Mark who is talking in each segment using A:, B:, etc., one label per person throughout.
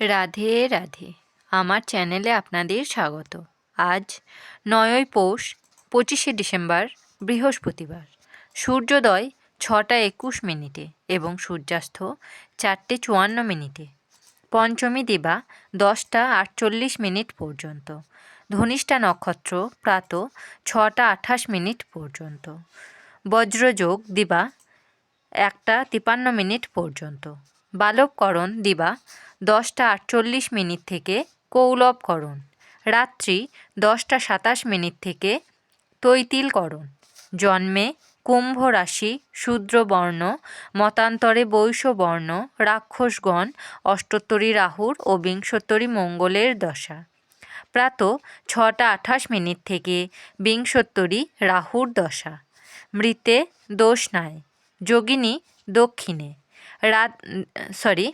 A: রাধে রাধে। আমার চ্যানেলে আপনাদের স্বাগত। আজ নয়ই পৌষ, পঁচিশে ডিসেম্বর, বৃহস্পতিবার। সূর্যোদয় ছটা একুশ মিনিটে এবং সূর্যাস্ত চারটে চুয়ান্ন মিনিটে। পঞ্চমী দিবা দশটা আটচল্লিশ মিনিট পর্যন্ত। ধনিষ্ঠা নক্ষত্র প্রাত ছটা আঠাশ মিনিট পর্যন্ত। বজ্রযোগ দিবা একটা তিপান্ন মিনিট পর্যন্ত। বালবকরণ দিবা দশটা আটচল্লিশ মিনিট থেকে কৌলবকরণ রাত্রি দশটা সাতাশ মিনিট থেকে তৈতিলকরণ জন্মে কুম্ভ রাশি শূদ্রবর্ণ মতান্তরে বৈশ্যবর্ণ রাক্ষসগণ, অষ্টোত্তরী রাহুর ও বিংশোত্তরী মঙ্গলের দশা। প্রাত ছটা আঠাশ মিনিট থেকে বিংশোত্তরী রাহুর দশা। মৃতে দোষ নাই, যোগিনী দক্ষিণে। রাত সরি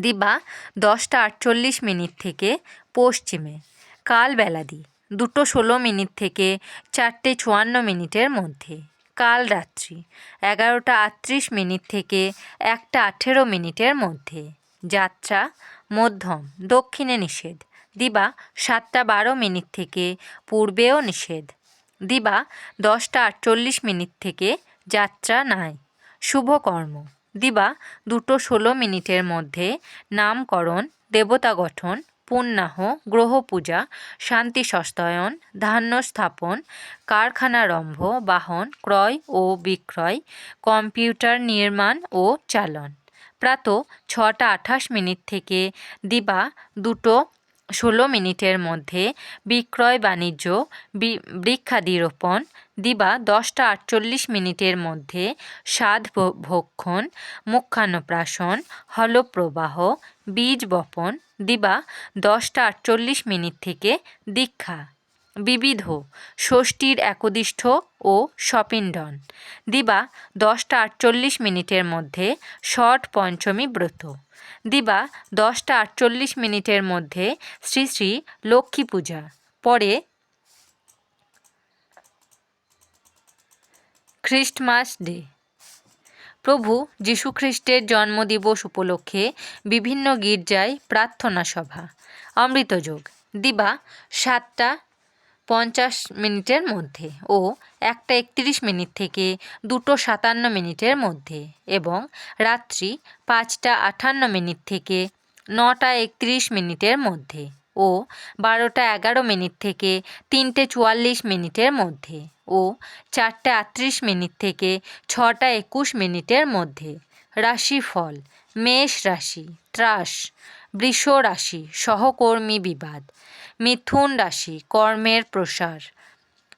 A: দিবা দশটা আটচল্লিশ মিনিট থেকে পশ্চিমে, কাল বেলাদি, দুটো ষোলো মিনিট থেকে চারটে চুয়ান্ন মিনিটের মধ্যে, কাল রাত্রি, এগারোটা আটত্রিশ মিনিট থেকে একটা আঠেরো মিনিটের মধ্যে, যাত্রা, মধ্যম, দক্ষিণে নিষেধ, দিবা সাতটা বারো মিনিট থেকে পূর্বেও নিষেধ, দিবা দশটা আটচল্লিশ মিনিট থেকে যাত্রা নাই শুভকর্ম দিবা দুটো ষোলো মিনিটের মধ্যে নামকরণ, দেবতা গঠন, পুণ্যাহ গ্রহ পূজা শান্তি সস্তায়ন, ধান্য স্থাপন কারখানারম্ভ বাহন, ক্রয় ও বিক্রয়, কম্পিউটার নির্মাণ ও চালন। প্রাত ছটা আঠাশ মিনিট থেকে দিবা দুটো ষোলো মিনিটের মধ্যে বিক্রয় বাণিজ্য বৃক্ষাদিরোপণ, দিবা দশটা আটচল্লিশ মিনিটের মধ্যে স্বাদ ভক্ষণ মুখ্যানপ্রাশন হলপ্রবাহ, বীজ বপন, দিবা দশটা আটচল্লিশ মিনিট থেকে দীক্ষা। বিবিধ ষষ্ঠীর একদিষ্ঠ ও সপিণ্ডন। দিবা দশটা আটচল্লিশ মিনিটের মধ্যে ষট পঞ্চমী ব্রত। দিবা দশটা আটচল্লিশ মিনিটের মধ্যে শ্রী শ্রী লক্ষ্মী পূজা। পরে খ্রিস্টমাস ডে। প্রভু যীশুখ্রিস্টের জন্মদিবস উপলক্ষে বিভিন্ন গির্জায় প্রার্থনা সভা। অমৃতযোগ। দিবা সাতটা পঞ্চাশ মিনিটের মধ্যে ও একটা একত্রিশ মিনিট থেকে দুটো সাতান্ন মিনিটের মধ্যে এবং রাত্রি পাঁচটা আটান্ন মিনিট থেকে নটা একত্রিশ মিনিটের মধ্যে ও বারোটা এগারো মিনিট থেকে তিনটে চুয়াল্লিশ মিনিটের মধ্যে ও চারটে আটত্রিশ মিনিট থেকে ছটা একুশ মিনিটের মধ্যে রাশিফল, মেষ রাশি, ত্রাস, বৃষ রাশি, সহকর্মী বিবাদ। মিথুন রাশি, কর্মের প্রসার।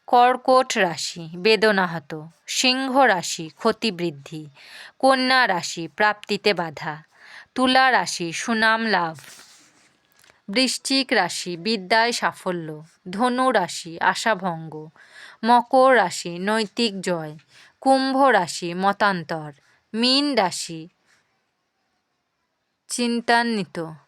A: কর্কট রাশি, বেদনাহত। সিংহ রাশি, ক্ষতিবৃদ্ধি। কন্যা রাশি, প্রাপ্তিতে বাধা। তুলা রাশি, সুনাম লাভ। বৃশ্চিক রাশি, বিদ্যায় সাফল্য। ধনু রাশি, আশাভঙ্গ। মকর রাশি, নৈতিক জয়। কুম্ভ রাশি, মতান্তর। মীন রাশি, চিন্তান্বিত।